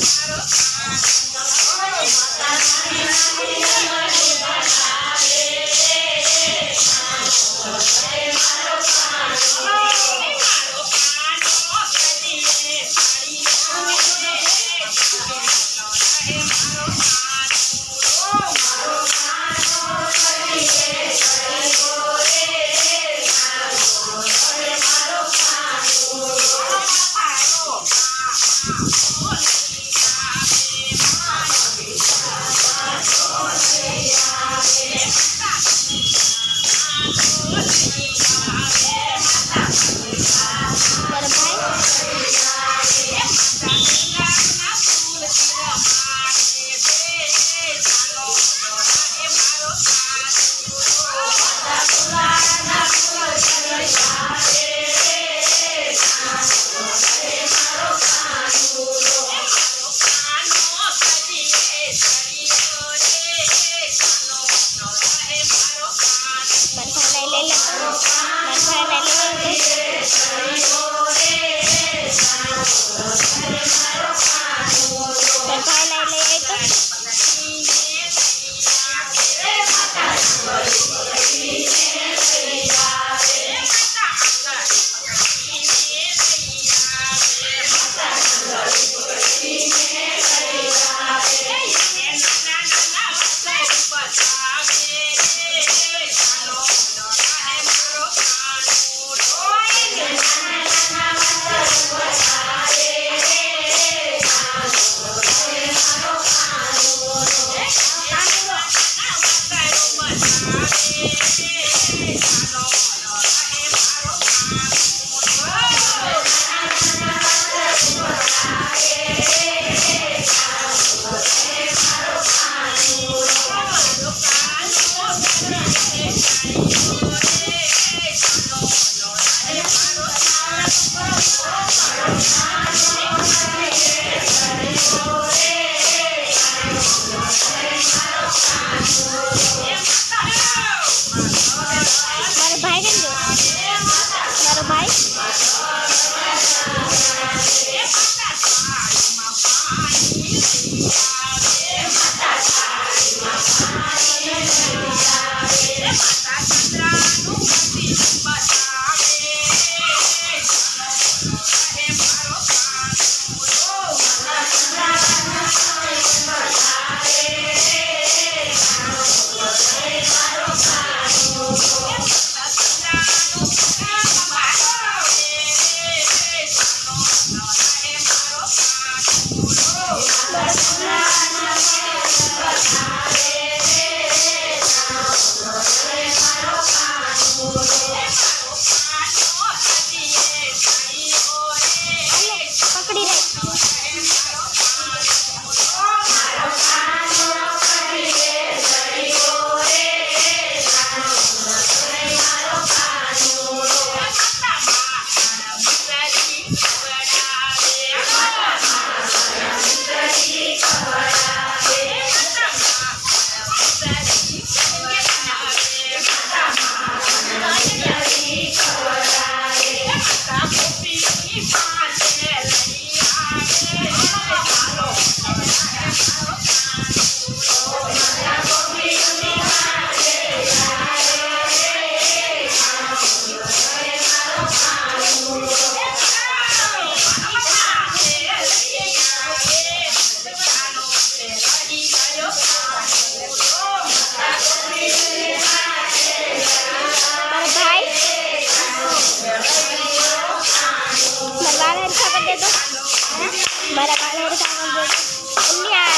Adams. Deus. बाल हरीसा कर दे दो मेरा बाल हरीसा कर दे दो